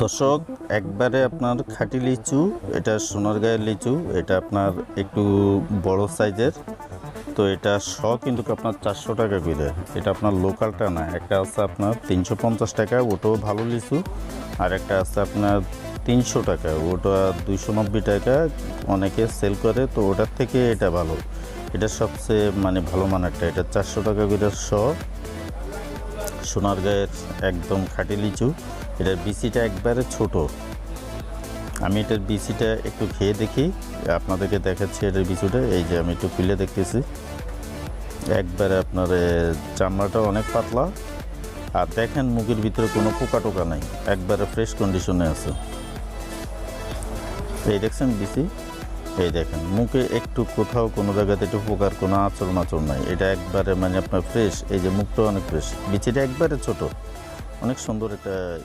দর্শক, একবারে আপনার খাঁটি লিচু, এটা সোনার গায়ের লিচু, এটা আপনার একটু বড় সাইজের। তো এটা শ কিন্তু আপনার চারশো টাকা করে। এটা আপনার লোকালটা না, একটা আছে আপনার তিনশো পঞ্চাশ টাকা, ওটাও ভালো লিচু। আর একটা আছে আপনার তিনশো টাকা, ওটা দুইশো নব্বই টাকা। অনেকে সেল করে, তো ওটার থেকে এটা ভালো। এটা সবচেয়ে মানে ভালো মানেরটা এটা চারশো টাকা করে শ সোনার গায়ের একদম খাঁটি লিচু। এটার বিচিটা একবারে ছোট। আমি এটার বিচিটা একটু খেয়ে দেখি, আপনাদেরকে দেখাচ্ছি এটার বিচুটা। এই যে আমি একটু খুলে দেখতেছি। একবারে আপনার চামড়াটা অনেক পাতলা। আর দেখেন মুখের ভিতরে কোনো পোকা টোকা নাই। একবারে ফ্রেশ কন্ডিশনে আছে। এই দেখছেন বিচি? এই দেখেন, মুখে একটু কোথাও কোনো জায়গাতে একটু পোকার কোনো আচরণ আচরণ নাই। এটা একবারে মানে আপনার ফ্রেশ এই যে মুখটা অনেক ফ্রেশ বিচিটা একবারে ছোট। অনেক সুন্দর একটা